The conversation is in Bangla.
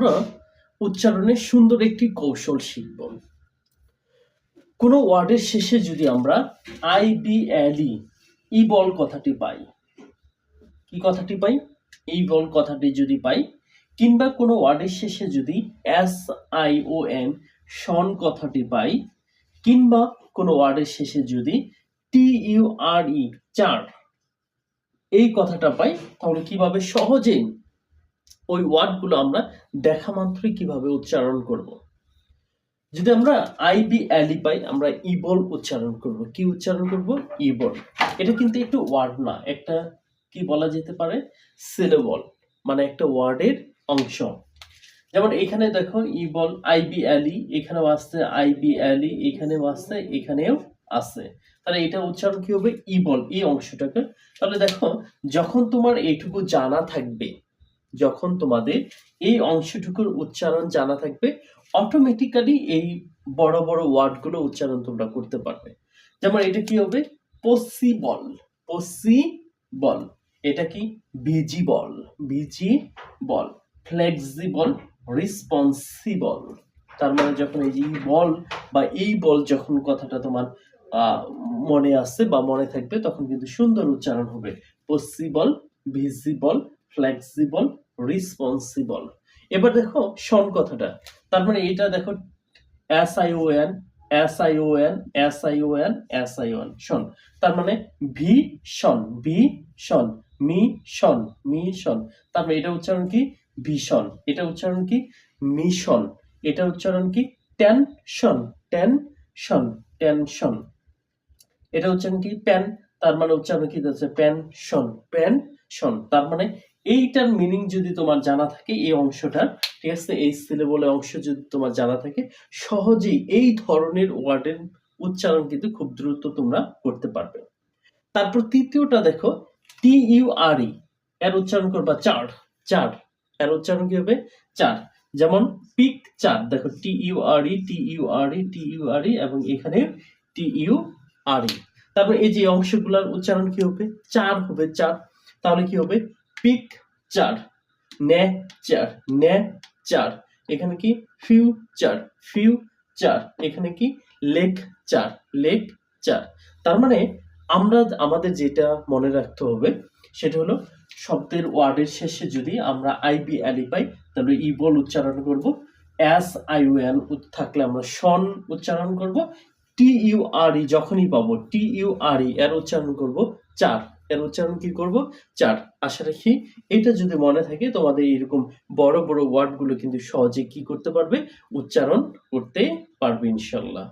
আমরা উচ্চারণের সুন্দর একটি কৌশল শিখব। কোনো ওয়ার্ডের শেষে যদি আমরা আই বি এল ই বল কথাটি পাই, কি কথাটি পাই? এই বল কথাটি যদি পাই, কিংবা কোনো ওয়ার্ডের শেষে যদি S I O N shun কথাটি পাই, কিংবা কোনো ওয়ার্ডের শেষে যদি টি ইউ আর ই, চার, এই কথাটা পাই, তাহলে কীভাবে সহজেই ওই ওয়ার্ডগুলো আমরা দেখা মাত্রই কীভাবে উচ্চারণ করব। যদি আমরা আই বি অ্যালি পাই, আমরা ইবল উচ্চারণ করব। কি উচ্চারণ করব? ইবল এটা কিন্তু একটু ওয়ার্ড না, একটা কি বলা যেতে পারে? সিলেবল মানে একটা ওয়ার্ডের অংশ। যেমন এখানে দেখো ইবল আই বি অ্যালি এখানেও আসছে আই বি অ্যালি এখানেও আসছে, এখানেও আছে তাহলে এটা উচ্চারণ কি হবে? ইবল এই অংশটাকে। তাহলে দেখো, যখন তোমার এইটুকু জানা থাকবে যখন তোমাদের এই অংশটুকুর উচ্চারণ জানা থাকবে অটোমেটিক্যালি এই বড় বড় ওয়ার্ডগুলো উচ্চারণ তোমরা করতে পারবে। যেমন এটা কি হবে? পসিবল পসিবল এটা কি? ভিজিবল ভিজিবল ফ্লেক্সিবল রিসপন্সিবল তার মানে যখন এই যে বল বা এই বল যখন কথাটা তোমার মনে আসছে বা মনে থাকবে, তখন কিন্তু সুন্দর উচ্চারণ হবে। পসিবল ভিজিবল ফ্লেক্সিবল রিসপন্সিবল এবার দেখো শন কথাটা। তার মানে এটা দেখো S I O N S I O N S I O N S I O N shun তার মানে vision vision mission mission মানে এটা উচ্চারণ কি? ভীষণ। এটা উচ্চারণ কি? মিশন এটা উচ্চারণ কি? Tension tension tension. এটা উচ্চারণ কি? প্যান তার মানে উচ্চারণ কি? হচ্ছে পেনশন পেনশন তার মানে এইটার মিনিং যদি তোমার জানা থাকে এই অংশটার, ঠিক আছে? এই সিলেবলের অংশ যদি তোমার জানা থাকে, সহজেই এই ধরনের ওয়ার্ডের উচ্চারণ কিন্তু খুব দ্রুত তোমরা করতে পারবে। তারপর তৃতীয়টা দেখো টি ইউ আর ই এর উচ্চারণ করবা চার চার, এর উচ্চারণ কি হবে? চার। যেমন পিক চার, দেখো T U R E T U R E T U R E এবং এখানে টি ইউ আর ই তারপর এই যে অংশগুলোর উচ্চারণ কি হবে? চার হবে, চার। তাহলে কি হবে? পিক চার নে চার নে চার এখানে কি? ফিউচার ফিউচার এখানে কি? লেক চার লেক চার তার মানে আমরা আমাদের যেটা মনে রাখতে হবে, সেটা হলো শব্দের ওয়ার্ডের শেষে যদি আমরা আইবি অ্যালি পাই, তাহলে ইবল উচ্চারণ করব। এস আই এন থাকলে আমরা শন উচ্চারণ করব। টি ইউ আর ই যখনই পাবো টি ইউ আর ই এর উচ্চারণ করব। চার। এর উচ্চারণ কি করব? চার। আশা রাখি এটা যদি মনে থাকে তোমাদের এরকম বড় বড় ওয়ার্ডগুলো কিন্তু সহজে কি করতে পারবে? উচ্চারণ করতে পারবে ইনশাল্লাহ।